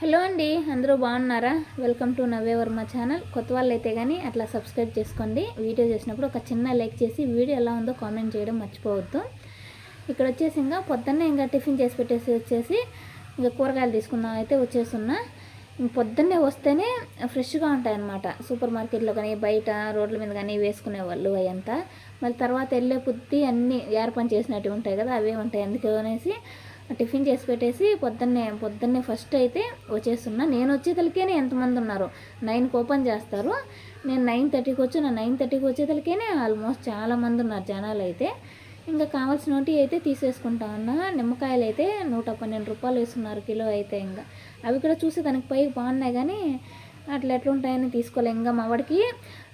Hello అండి అందరూ బాగున్నారా? Welcome to Navyavarma channel. కొత్త వాళ్ళు అయితే కానీ అట్లా సబ్స్క్రైబ్ చేసుకోండి. వీడియో చేసినప్పుడు ఒక చిన్న లైక్ చేసి వీడియో ఎలా ఉందో కామెంట్ చేయడం మర్చిపోవద్దు. ఇక్కడ వచ్చేసి ఇంకా పొద్దున్నే ఇంకా టిఫిన్ చేసి పెట్టేసి వచ్చేసి ఇంకా కూరగాయలు తీసుకుందాం అయితే వచ్చేస్తున్నా. పొద్దున్నే వస్తేనే ఫ్రెష్గా ఉంటాయన్నమాట. సూపర్ మార్కెట్లో కానీ బయట రోడ్ల మీద కానీ వేసుకునే వాళ్ళు అవంతా మళ్ళీ తర్వాత వెళ్ళే పుద్ది అన్నీ ఏర్పాటు చేసినట్టు ఉంటాయి కదా అవే ఉంటాయి. అందుకే అనేసి టిఫిన్ చేసి పెట్టేసి పొద్దున్నే పొద్దున్నే ఫస్ట్ అయితే వచ్చేస్తున్నా. నేను వచ్చేతలకేనే ఎంతమంది ఉన్నారు? నైన్కి ఓపెన్ చేస్తారు. నేను నైన్ థర్టీకి వచ్చిన. నైన్ థర్టీకి వచ్చేతలకేనే ఆల్మోస్ట్ చాలామంది ఉన్నారు జనాలు అయితే. ఇంకా కావాల్సినవి అయితే తీసేసుకుంటా ఉన్నా. నిమ్మకాయలు అయితే నూట పన్నెండు రూపాయలు వేస్తున్నారు కిలో అయితే ఇంకా. అవి కూడా చూసి దానికి పైకి బాగున్నాయి కానీ అట్లా ఎట్లుంటాయని తీసుకోలే. ఇంకా మా వాడికి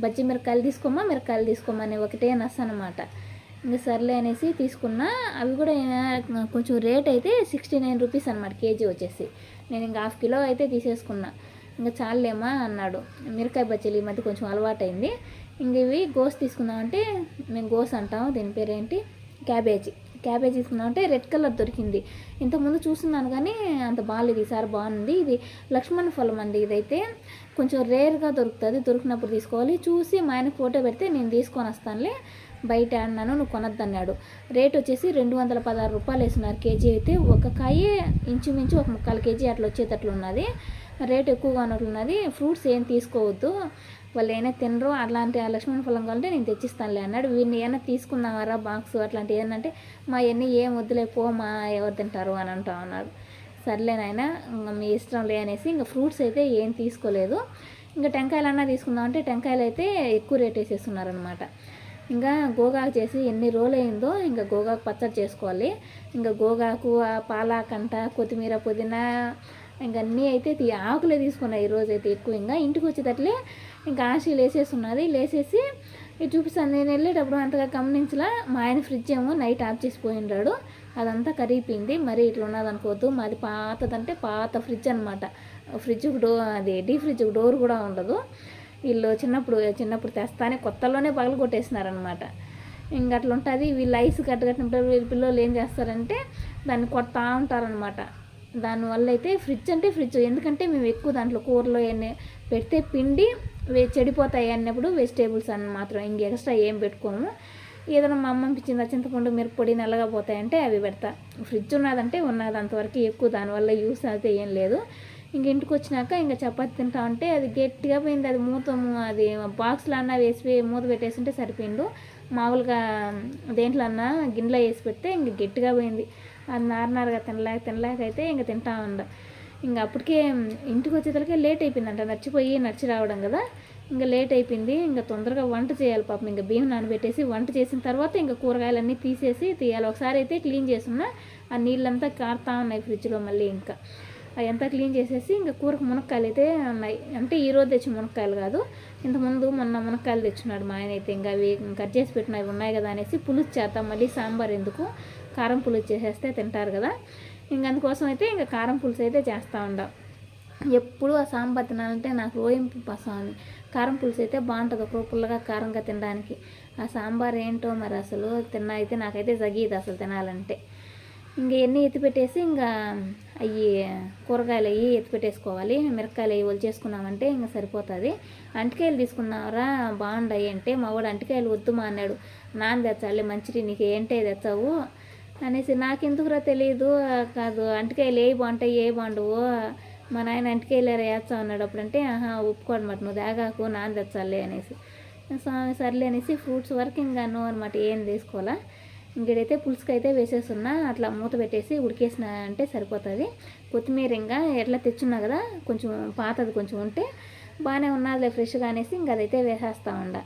బజ్జి మిరకాయలు తీసుకోమా మిరకాయలు తీసుకోమని ఒకటే నస్ అనమాట ఇంకా సర్లే అనేసి తీసుకున్నా. అవి కూడా కొంచెం రేట్ అయితే సిక్స్టీ నైన్ రూపీస్ అనమాట కేజీ వచ్చేసి. నేను ఇంకా హాఫ్ కిలో అయితే తీసేసుకున్నా. ఇంకా చాలేమా అన్నాడు. మిరకాయ బజ్జీలు ఈ మధ్య కొంచెం అలవాటైంది. ఇంక ఇవి గోస్ తీసుకుందామంటే మేము గోస్ అంటాం. దీని పేరేంటి? క్యాబేజీ. క్యాబేజీ తీసుకున్నామంటే రెడ్ కలర్ దొరికింది. ఇంతకుముందు చూస్తున్నాను కానీ అంత బాగాలేదు ఈసారి బాగుంది. ఇది లక్ష్మణ ఫలం అండి ఇదైతే. కొంచెం రేర్గా దొరుకుతుంది. దొరికినప్పుడు తీసుకోవాలి. చూసి మా ఆయన ఫోటో పెడితే నేను తీసుకొని వస్తానులే. బయట అన్నాను నువ్వు కొనద్దన్నాడు రేట్ వచ్చేసి రెండు వందల పదహారు రూపాయలు వేస్తున్నారు కేజీ అయితే. ఒక కాయే ఇంచుమించు ఒక ముక్కాలు కేజీ అట్లా వచ్చేటట్లు ఉన్నది. రేట్ ఎక్కువగా ఉన్నట్లున్నది ఫ్రూట్స్ ఏం తీసుకోవద్దు. వాళ్ళు ఏమైనా తినరు అట్లాంటి ఆ లక్ష్మణ ఫలం కావాలంటే నేను తెచ్చిస్తానులే అన్నాడు. వీడిని ఏమైనా తీసుకున్నావారా బాక్స్ అట్లాంటి ఏంటంటే మా ఎన్ని ఏం వద్దులే పో మా ఎవరు తింటారు అని అంటా ఉన్నారు సర్లే నాయన ఇంకా మీ ఇష్టం లే అనేసి ఇంకా ఫ్రూట్స్ అయితే ఏం తీసుకోలేదు. ఇంకా టెంకాయలు అన్నా తీసుకుందామంటే టెంకాయలు అయితే ఎక్కువ రేట్ వేసేస్తున్నారనమాట ఇంకా గోగాకు చేసి ఎన్ని రోజులు అయిందో ఇంకా గోగాకు పచ్చడి చేసుకోవాలి. ఇంకా గోగాకు పాలాకంట కొత్తిమీర పుదీనా ఇంకా అన్నీ అయితే తీ ఆకులే తీసుకున్నాయి ఈరోజు అయితే ఎక్కువ. ఇంకా ఇంటికి వచ్చేటట్లే ఇంకా ఆశీ లేసేసి ఉన్నది లేసేసి ఇది చూపిస్తాను. నేను వెళ్ళేటప్పుడు అంతగా గమనించలా. మా ఆయన ఫ్రిడ్జ్ ఏమో నైట్ ఆఫ్ చేసిపోయినాడు అదంతా కరిగిపోయింది. మరి ఇట్లా ఉన్నదనుకోవద్దు. మాది పాతదంటే పాత ఫ్రిడ్జ్ అనమాట ఫ్రిడ్జ్కి డో అది డీ ఫ్రిడ్జ్కి డోర్ కూడా ఉండదు. వీళ్ళు చిన్నప్పుడు చిన్నప్పుడు తెస్తానే కొత్తలోనే పగలు కొట్టేసినారనమాట ఇంక అట్లా ఉంటుంది వీళ్ళు ఐస్ కట్టగట్టినప్పుడు వీళ్ళ పిల్లలు ఏం చేస్తారంటే దాన్ని కొడతా ఉంటారనమాట దానివల్ల అయితే ఫ్రిడ్జ్ అంటే ఫ్రిడ్జ్ ఎందుకంటే మేము ఎక్కువ దాంట్లో కూరలో పెడితే పిండి వే- చెడిపోతాయి అన్నప్పుడు వెజిటేబుల్స్ అని మాత్రం ఇంక ఎక్స్ట్రా ఏం పెట్టుకోము. ఏదైనా మా అమ్మ పంపించింది చింతపండు మిరప్పొడి నల్లగా పోతాయంటే అవి పెడతా. ఫ్రిడ్జ్ ఉన్నదంటే ఉన్నది అంతవరకు ఎక్కువ దానివల్ల యూస్ అయితే ఏం లేదు. ఇంక ఇంటికి వచ్చినాక ఇంకా చపాతి తింటా ఉంటే అది గట్టిగా పోయింది. అది మూత అది బాక్స్లో అన్నా వేసి మూత పెట్టేసింటే సరిపోయిండు. మామూలుగా దేంట్లో అన్నా గిన్నెలో వేసి పెడితే ఇంక గట్టిగా పోయింది. అది నారనారగా తినలేక తినలేక అయితే ఇంక తింటా ఉండ. ఇంకా అప్పటికే ఇంటికి వచ్చేసరికి లేట్ అయిపోయిందంట. నచ్చిపోయి నడిచి రావడం కదా. ఇంకా లేట్ అయిపోయింది. ఇంకా తొందరగా వంట చేయాలి పాపం. ఇంకా బియ్యం నానబెట్టేసి వంట చేసిన తర్వాత ఇంకా కూరగాయలన్నీ తీసేసి తీయాలి. ఒకసారి అయితే క్లీన్ చేసుకున్నా ఆ నీళ్ళంతా కారుతా ఉన్నాయి ఫ్రిడ్జ్లో మళ్ళీ ఇంకా. అదంతా క్లీన్ చేసేసి ఇంకా కూరకు మునక్కాయలు అయితే ఉన్నాయి. అంటే ఈరోజు తెచ్చిన మునక్కాయలు కాదు. ఇంతకుముందు మొన్న మునక్కాయలు తెచ్చున్నాడు మా ఆయన అయితే. ఇంకా అవి కట్ చేసి పెట్టినవి ఉన్నాయి కదా అనేసి పులుసు చేద్దాం మళ్ళీ సాంబార్ ఎందుకు? కారం పులుసు చేసేస్తే తింటారు కదా. ఇంక అందుకోసం అయితే ఇంకా కారం పులుసు అయితే చేస్తూ ఉండాం. ఎప్పుడు ఆ సాంబార్ తినాలంటే నాకు రోయింపు పసాని కారం పులుసు అయితే బాగుంటుంది ఒక పుల్లగా కారంగా తినడానికి. ఆ సాంబార్ ఏంటో మరి అసలు తిన్నా అయితే నాకైతే జగీది అసలు తినాలంటే. ఇంకా ఎన్ని ఎత్తి పెట్టేసి ఇంకా అవి కూరగాయలు అవి ఎత్తి పెట్టేసుకోవాలి. మిరపకాయలు అవి ఒలిచేసుకున్నామంటే ఇంకా సరిపోతుంది. అంటికాయలు తీసుకున్నారా? బాగుండాయి అంటే మా వాడు అంటికాయలు వద్దు మా అన్నాడు. నాన్న తెచ్చాలి మంచిది నీకు ఏంటే తెచ్చావు? అనేసి నాకెందుకురా తెలియదు కాదు అంటికాయలు ఏ బాగుంటాయి ఏ బాగుండవు? మా నాయన అంటికాయలు వేస్తావు అన్నాడు. అప్పుడంటే ఆహా ఒప్పుకోనమాట నువ్వు దాగాకు నాన్న తెచ్చాలి అనేసి. స్వామి సర్లే అనేసి ఫ్రూట్స్ వరకు ఇంకా నో అనమాట ఏం తీసుకోవాలా? ఇంకడైతే పులుసుకు అయితే వేసేస్తున్నా అట్లా మూత పెట్టేసి ఉడికేసిన అంటే సరిపోతుంది. కొత్తిమీర ఇంకా ఎట్లా తెచ్చున్నా కదా కొంచెం పాతది కొంచెం ఉంటే బాగానే ఉన్నదిలే ఫ్రెష్గా అనేసి ఇంకా అదైతే వేసేస్తా ఉండ.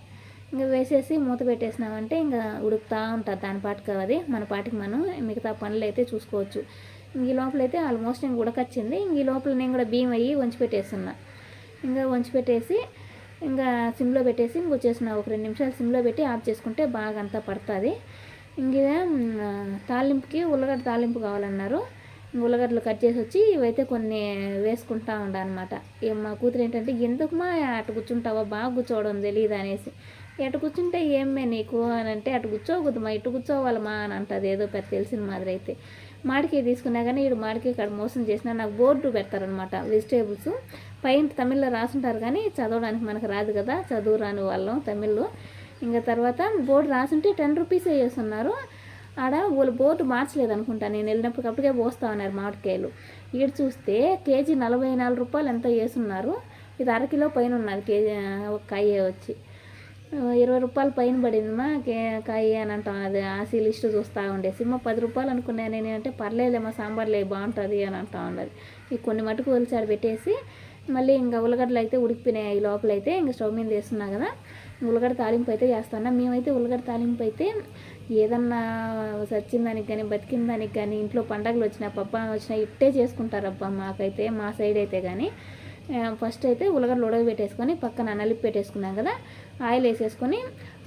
ఇంకా వేసేసి మూత పెట్టేసినామంటే ఇంకా ఉడుకుతూ ఉంటుంది. దాని పాటికి అది మన పాటికి మనం మిగతా పనులు అయితే చూసుకోవచ్చు. ఇంక ఈ లోపల అయితే ఆల్మోస్ట్ ఇంక ఉడకొచ్చింది. ఇంక ఈ లోపల నేను కూడా బియ్యం అయ్యి వంచి పెట్టేస్తున్నా. ఇంకా వంచి పెట్టేసి ఇంకా సిమ్లో పెట్టేసి ఇంక వచ్చేసిన ఒక రెండు నిమిషాలు సిమ్లో పెట్టి ఆఫ్ చేసుకుంటే బాగా అంతా పడుతుంది. ఇంకా తాలింపుకి ఉల్లగడ్డ తాలింపు కావాలన్నారు. ఉల్లగడ్డలు కట్ చేసి వచ్చి ఇవైతే కొన్ని వేసుకుంటా ఉండ అనమాట మా కూతురు ఏంటంటే ఎందుకు మా అటు కూర్చుంటావా? బాగా కూర్చోవడం తెలియదు అనేసి. ఎటు కూర్చుంటే ఏమే నీకు? అని అంటే అటు కూర్చోకూడదు మా ఇటు కూర్చోవాలమ్మా అని అంటుంది. ఏదో పెద్ద తెలిసిన మాదిరి అయితే. మాడికాయ తీసుకున్నా కానీ వీడు మాడికాయ కాడ మోసం చేసినా నాకు బోర్డు పెడతారనమాట వెజిటేబుల్స్. పైన తమిళ్ళో రాసుంటారు కానీ చదవడానికి మనకు రాదు కదా చదువు రాని వాళ్ళం తమిళ్ళో. ఇంకా తర్వాత బోర్డు రాసుంటే టెన్ రూపీస్ వేస్తున్నారు ఆడ వాళ్ళు బోర్డు మార్చలేదు అనుకుంటా నేను వెళ్ళినప్పుడు అప్పటికే పోస్తా ఉన్నారు మామిడికాయలు. ఈడ చూస్తే కేజీ నలభై నాలుగు రూపాయలు ఎంత వేసున్నారు ఇది అరకిలో పైన ఉన్నది కేజీ ఒక కాయ వచ్చి. ఇరవై రూపాయలు పైన పడిందిమా కే కాయ అని అంటాం అది ఆసి లిస్ట్ చూస్తూ ఉండేసి మా పది రూపాయలు అనుకున్నాను నేను అంటే పర్లేదేమో సాంబార్లే బాగుంటుంది అని అంటా ఉండదు. ఈ కొన్ని మటుకు ఒలిచాడు పెట్టేసి మళ్ళీ ఇంకా ఉల్లగడ్డలు అయితే ఉడికిపోయినాయి లోపల అయితే ఇంకా స్టవ్ మీద వేస్తున్నా కదా. ఉల్లగడ్డ తాలింపు అయితే చేస్తాను. మేమైతే ఉల్లగడ్డ తాలింపు అయితే ఏదన్నా సచ్చిన దానికి కానీ బతికిన దానికి కానీ ఇంట్లో పండగలు వచ్చినా పబ్బా వచ్చినా ఇట్టే చేసుకుంటారబ్బా మాకైతే మా సైడ్ అయితే కానీ ఫస్ట్ అయితే ఉల్లగడ్డలు ఉడకబెట్టేసుకొని పక్కన నలిపి పెట్టేసుకున్నాం కదా. ఆయిల్ వేసేసుకొని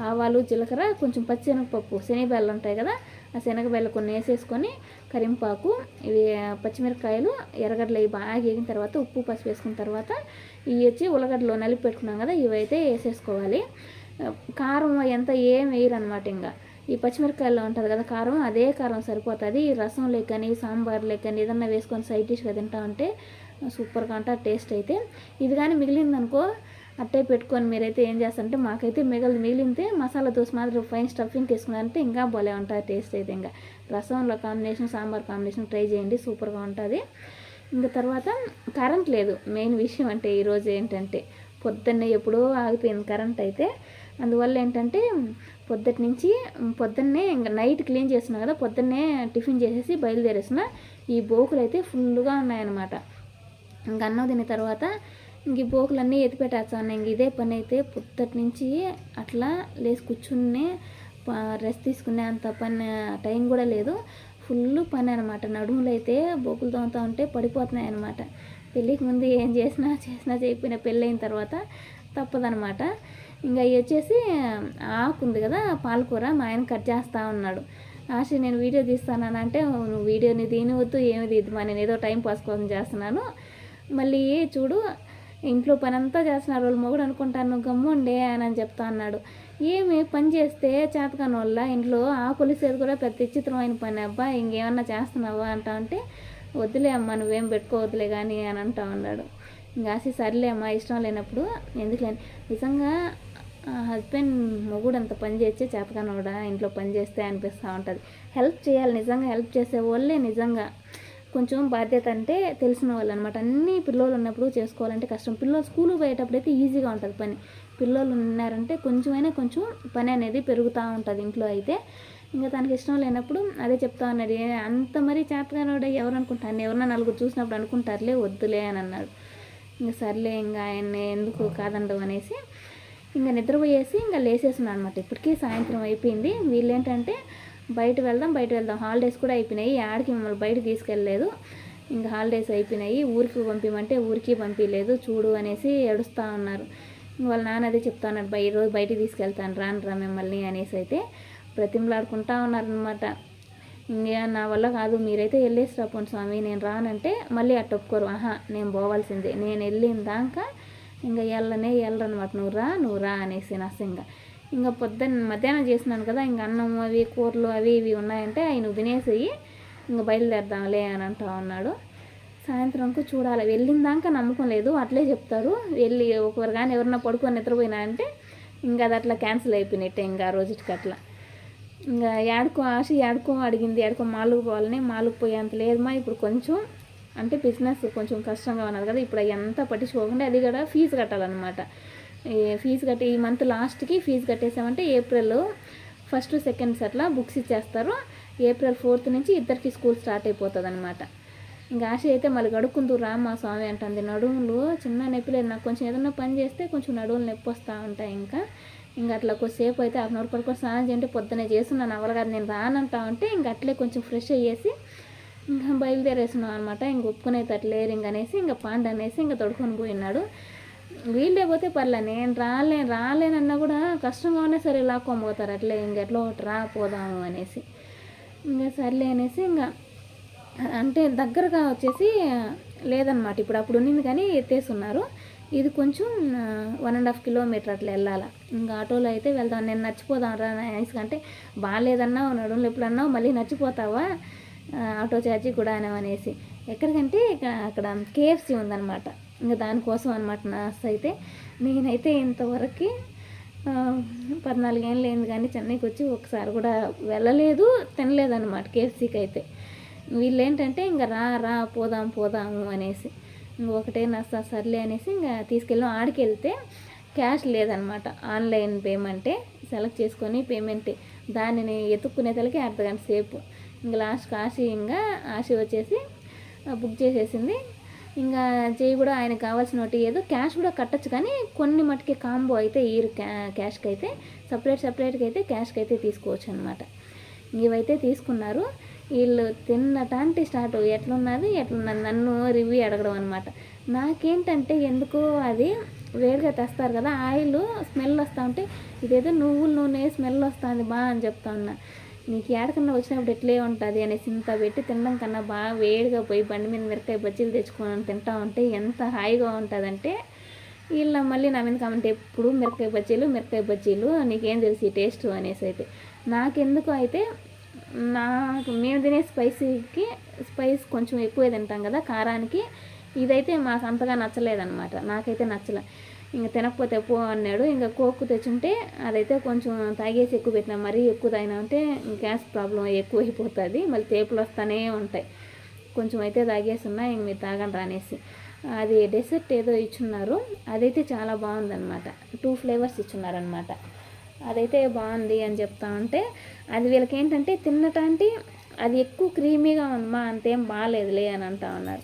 ఆవాలు జీలకర్ర కొంచెం పచ్చిశనగపప్పు శనగబెల్లు ఉంటాయి కదా ఆ శనగబెల్ల కొన్ని వేసేసుకొని కరింపాకు ఇవి పచ్చిమిరపకాయలు ఎర్రగడ్డలు ఇవి బాగా వేగిన తర్వాత ఉప్పు పసుపు వేసుకున్న తర్వాత ఇవి వచ్చి ఉల్లగడ్డలో నలిపి పెట్టుకున్నాం కదా ఇవైతే వేసేసుకోవాలి. కారం ఎంత ఏం వేయరు అనమాట ఇంకా. ఈ పచ్చిమిరపకాయల్లో ఉంటుంది కదా కారం అదే కారం సరిపోతుంది. రసం లేకని సాంబార్ లేకని ఏదన్నా వేసుకొని సైడ్ డిష్గా తింటా ఉంటే సూపర్గా ఉంటా టేస్ట్ అయితే. ఇది కానీ మిగిలిందనుకో అట్టే పెట్టుకొని మీరైతే ఏం చేస్తారంటే మాకైతే మిగిలి మిగిలితే మసాలా దోశ మాత్రం ఫైన్ స్టఫింగ్ వేసుకున్నారంటే ఇంకా భలే ఉంటుంది టేస్ట్ అయితే ఇంకా. రసంలో కాంబినేషన్ సాంబార్ కాంబినేషన్ ట్రై చేయండి సూపర్గా ఉంటుంది. ఇంకా తర్వాత కరెంట్ లేదు. మెయిన్ విషయం అంటే ఈరోజు ఏంటంటే పొద్దున్నే ఎప్పుడో ఆగిపోయింది కరెంట్ అయితే. అందువల్ల ఏంటంటే పొద్దుటి నుంచి పొద్దున్నే ఇంకా నైట్ క్లీన్ చేస్తున్నా కదా పొద్దున్నే టిఫిన్ చేసేసి బయలుదేరేసిన ఈ బోకులు అయితే ఫుల్గా ఉన్నాయన్నమాట. ఇంకా అన్నం తిన్న తర్వాత ఇంక ఈ బోకులన్నీ ఎత్తి పెట్టేస్తాను. ఇంక ఇదే పని అయితే పొద్దుటి నుంచి అట్లా లేచి కూర్చునే రెస్ట్ తీసుకునే అంత పని టైం కూడా లేదు. ఫుల్ పని అనమాట నడుములు అయితే బోకులు తోముతూ ఉంటే పడిపోతున్నాయి అనమాట పెళ్ళికి ముందు ఏం చేసినా చేసినా చేయకపోయినా పెళ్ళైన తర్వాత తప్పదనమాట ఇంకా అవి వచ్చేసి ఆకు ఉంది కదా పాలకూర మా ఆయన కట్ చేస్తూ ఉన్నాడు. ఆశ నేను వీడియో తీస్తానంటే నువ్వు వీడియోని వద్దు ఏమి తీద్దామా నేను ఏదో టైం పాస్ కోసం చేస్తున్నాను. మళ్ళీ చూడు ఇంట్లో పని అంతా చేస్తున్నారు వాళ్ళు మొగుడు అనుకుంటాను గమ్ముండే అని చెప్తా అన్నాడు. ఏమి పని చేస్తే చేతకాని వల్ల ఇంట్లో ఆకులిసేది కూడా పెద్ద విచిత్రమైన పని. అబ్బా ఇంకేమన్నా చేస్తున్నావా? అంటా అంటే వద్దులే అమ్మా నువ్వేం పెట్టుకోవద్దులే కానీ అని అంటా ఉన్నాడు ఇంకా సర్లే అమ్మా ఇష్టం లేనప్పుడు ఎందుకులేని నిజంగా హస్బెండ్ మొగుడు అంత పని చేస్తే కూడా ఇంట్లో పని చేస్తే అనిపిస్తూ ఉంటుంది. హెల్ప్ చేయాలి నిజంగా హెల్ప్ చేసే వాళ్ళే నిజంగా. కొంచెం బాధ్యత అంటే తెలిసిన వాళ్ళు అనమాట అన్ని పిల్లలు ఉన్నప్పుడు చేసుకోవాలంటే కష్టం. పిల్లలు స్కూల్కి పోయేటప్పుడు అయితే ఈజీగా ఉంటుంది పని. పిల్లలు ఉన్నారంటే కొంచెమైనా కొంచెం పని అనేది పెరుగుతూ ఉంటుంది ఇంట్లో అయితే. ఇంకా తనకి ఇష్టం లేనప్పుడు అదే చెప్తా ఉన్నాడు. అంత మరీ చేతగానోడ ఎవరు అనుకుంటాను ఎవరన్నా నలుగురు చూసినప్పుడు అనుకుంటారులే వద్దులే అని అన్నాడు. ఇంకా సర్లే ఇంకా ఆయన్ని ఎందుకు కాదండవు అనేసి ఇంకా నిద్రపోయేసి ఇంకా లేసేస్తున్నాను అనమాట ఇప్పటికీ సాయంత్రం అయిపోయింది. వీళ్ళు ఏంటంటే బయట వెళ్దాం బయట వెళ్దాం. హాలిడేస్ కూడా అయిపోయినాయి. ఆడికి మిమ్మల్ని బయట తీసుకెళ్ళలేదు. ఇంకా హాలిడేస్ అయిపోయినాయి. ఊరికి పంపించమంటే ఊరికి పంపించలేదు చూడు అనేసి ఏడుస్తూ ఉన్నారు. వాళ్ళ నాన్న అదే చెప్తా ఉన్నారు బయ రోజు బయటికి తీసుకెళ్తాను. రాను రా మిమ్మల్ని అనేసి అయితే ప్రతిమలాడుకుంటా ఉన్నారనమాట ఇంకా నా వల్ల కాదు. మీరైతే వెళ్ళేసి రాపోండి స్వామి. నేను రానంటే మళ్ళీ అట్ట ఒప్పుకోరు. ఆహా నేను పోవాల్సిందే. నేను వెళ్ళిన దాకా ఇంకా వెళ్ళనే వెళ్ళరనమాట నువ్వు రా నువ్వు రా అనేసి నస్సింగా ఇంకా పొద్దున్న మధ్యాహ్నం చేసినాను కదా ఇంకా అన్నం అవి కూరలు అవి ఇవి ఉన్నాయంటే ఆయన తినేసేయి ఇంకా బయలుదేరదాంలే అని అంటా ఉన్నాడు. సాయంత్రంకు చూడాలి. వెళ్ళిన దాకా నమ్మకం లేదు అట్లే చెప్తారు. వెళ్ళి ఒకరు కానీ ఎవరన్నా పడుకొని నిద్రపోయినా అంటే ఇంకా అది అట్లా క్యాన్సిల్ అయిపోయినట్టే ఇంకా ఆ రోజుకి అట్లా. ఇంకా ఏడుకో ఆశ ఏడుకో అడిగింది. ఏడుకో మాలుకు పోవాలని మాలుకు పోయేంత లేదమ్మా. ఇప్పుడు కొంచెం అంటే బిజినెస్ కొంచెం కష్టంగా ఉన్నది కదా ఇప్పుడు ఎంత పట్టించుకోకుండా అది కూడా ఫీజు కట్టాలన్నమాట. ఫీజు కట్టి ఈ మంత్ లాస్ట్కి ఫీజు కట్టేసామంటే ఏప్రిల్ ఫస్ట్ సెకండ్స్ అట్లా బుక్స్ ఇచ్చేస్తారు. ఏప్రిల్ ఫోర్త్ నుంచి ఇద్దరికి స్కూల్ స్టార్ట్ అయిపోతుంది అనమాట ఇంకా ఆశ అయితే మళ్ళీ గడుక్కుంటూ రామ్మా స్వామి అంటుంది. నడుములు చిన్న నొప్పి లేదు నాకు కొంచెం ఏదన్నా పని చేస్తే కొంచెం నడువులు నొప్పి వస్తూ ఉంటాయి ఇంకా. ఇంకా అట్లా కొద్దిసేపు అయితే హాఫ్ అన్ అవర్ పడుకొని స్నానం చేయండి పొద్దునే చేస్తున్నాను. అవలగారు నేను రానంటా ఉంటే ఇంక అట్లే కొంచెం ఫ్రెష్ అయ్యేసి ఇంకా బయలుదేరేస్తున్నాం అనమాట ఇంక ఒప్పుకునేటట్లేరు ఇంక అనేసి ఇంకా పాండ అనేసి ఇంకా తొడుకొని పోయినాడు. వీళ్ళే పోతే పర్లే నేను రాలేను రాలేనన్నా కూడా కష్టంగా ఉన్నా సరే లాక్కోపోతారు అట్లే ఇంకెట్లో ఒకటి రాపోదాము అనేసి. ఇంకా సర్లే అనేసి ఇంకా అంటే దగ్గరగా వచ్చేసి లేదనమాట ఇప్పుడు అప్పుడు ఉన్నింది కానీ ఎత్తేస్తున్నారు ఇది కొంచెం వన్ అండ్ హాఫ్ కిలోమీటర్ అట్లా వెళ్ళాలా. ఇంకా ఆటోలో అయితే వెళ్దాం. నేను నచ్చిపోదాం రా అంటే బాగాలేదన్నా నడుములు ఎప్పుడన్నావు మళ్ళీ నచ్చిపోతావా? ఆటో ఛార్జీ కూడా అనేసి. ఎక్కడికంటే ఇక అక్కడ కేఎఫ్సి ఉందన్నమాట. ఇంకా దానికోసం అనమాట నా ఆశ అయితే. నేనైతే ఇంతవరకు పద్నాలుగేళ్ళు లేదు కానీ చెన్నైకి వచ్చి ఒకసారి కూడా వెళ్ళలేదు తినలేదన్నమాట కేఎఫ్సీకి అయితే వీళ్ళు ఏంటంటే ఇంకా రా రా పోదాం పోదాము అనేసి. ఇంక ఒకటే నస్తా సర్లే అనేసి ఇంకా తీసుకెళ్ళాం. ఆడికి వెళ్తే క్యాష్ లేదనమాట ఆన్లైన్ పేమెంటే సెలెక్ట్ చేసుకొని పేమెంట్. దానిని ఎత్తుక్కునే తలకి అర్ధగంట సేపు. ఇంకా లాస్ట్ ఆశ ఇంకా ఆశ వచ్చేసి బుక్ చేసేసింది. ఇంకా చేయి కూడా ఆయనకు కావాల్సిన ఒకటి ఏదో క్యాష్ కూడా కట్టచ్చు కానీ కొన్ని మటుకి కాంబో అయితే ఈరు క్యా క్యాష్కి అయితే సపరేట్ సపరేట్గా అయితే క్యాష్కి అయితే తీసుకోవచ్చు అనమాట ఇవైతే తీసుకున్నారు. వీళ్ళు తిన్నటాంటి స్టార్ట్ ఎట్లున్నది ఎట్లున్నది నన్ను రివ్యూ అడగడం అనమాట. నాకేంటంటే ఎందుకో అది వేడిగా తెస్తారు కదా ఆయిల్ స్మెల్ వస్తూ ఉంటే ఇదేదో నువ్వుల నూనె స్మెల్ వస్తుంది బా అని చెప్తా ఉన్నా. నీకు ఏడకన్నా వచ్చినప్పుడు ఎట్లే ఉంటుంది అనేసి ఇంత పెట్టి తినడం కన్నా బాగా వేడిగా పోయి బండి మీద మిరకాయ బజ్జీలు తెచ్చుకొని తింటా ఉంటే ఎంత హాయిగా ఉంటుందంటే వీళ్ళ మళ్ళీ నా మీద కామెంట్ ఎప్పుడు మిరకాయ బజ్జీలు మిరకాయ బజ్జీలు నీకేం తెలిసి టేస్ట్ అనేసి అయితే. నాకెందుకు అయితే నాకు మేము తినే స్పైసీకి స్పైస్ కొంచెం ఎక్కువ తింటాం కదా కారానికి ఇదైతే మాకు అంతగా నచ్చలేదన్నమాట. నాకైతే నచ్చలే. ఇంకా తినకపోతే పో అన్నాడు. ఇంకా కోక్ తెచ్చుంటే అదైతే కొంచెం తాగేసి ఎక్కువ పెట్టినా. మరీ ఎక్కువ తాగినా ఉంటే గ్యాస్ ప్రాబ్లం ఎక్కువ అయిపోతుంది మళ్ళీ తేపులు వస్తూనే ఉంటాయి. కొంచెం అయితే తాగేస్తున్నా ఇంక మీరు తాగండి రానేసి. అది డెసర్ట్ ఏదో ఇచ్చున్నారు. అదైతే చాలా బాగుందన్నమాట. టూ ఫ్లేవర్స్ ఇచ్చున్నారనమాట అదైతే బాగుంది అని చెప్తా ఉంటే అది వీళ్ళకి ఏంటంటే తిన్నటాంటి అది ఎక్కువ క్రీమీగా ఉందమ్మా అంతేం బాగాలేదులే అని అంటా ఉన్నారు.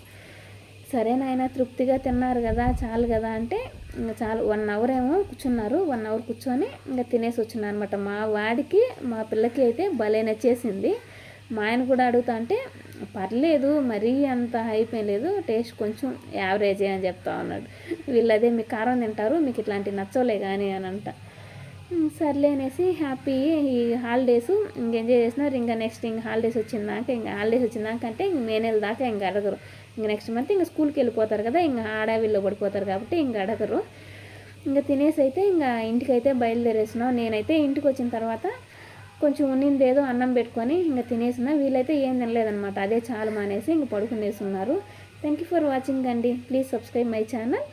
సరే నాయన తృప్తిగా తిన్నారు కదా చాలు కదా అంటే ఇంకా చాలు. వన్ అవర్ ఏమో కూర్చున్నారు వన్ అవర్ కూర్చొని ఇంకా తినేసి వచ్చినారు అనమాట మా వాడికి మా పిల్లకి అయితే భలే నచ్చేసింది. మా ఆయన కూడా అడుగుతా అంటే పర్లేదు మరీ అంత అయిపోయలేదు టేస్ట్ కొంచెం యావరేజే అని చెప్తా ఉన్నాడు. వీళ్ళు అదే మీకు కారం తింటారు మీకు ఇట్లాంటివి నచ్చలే కానీ అని అంట. సర్లే అనేసి హ్యాపీ ఈ హాలిడేస్ ఇంక ఎంజాయ్ చేసినారు ఇంకా నెక్స్ట్ ఇంక హాలిడేస్ వచ్చిందాక ఇంకా హాలిడేస్ వచ్చిందాక అంటే ఇంక మే నెల దాకా ఇంక అడగరు. ఇంక నెక్స్ట్ మంత్ ఇంకా స్కూల్కి వెళ్ళిపోతారు కదా ఇంకా ఆడావిల్లో పడిపోతారు కాబట్టి ఇంక అడగరు. ఇంకా తినేసి అయితే ఇంకా ఇంటికి అయితే బయలుదేరేసినాం నేనైతే ఇంటికి వచ్చిన తర్వాత కొంచెం ఉన్నింది ఏదో అన్నం పెట్టుకొని ఇంకా తినేసిన. వీళ్ళైతే ఏం తినలేదన్నమాట. అదే చాలు మానేసి ఇంక పడుకునేసి ఉన్నారు థ్యాంక్ యూ ఫర్ వాచింగ్ అండి. Please subscribe my channel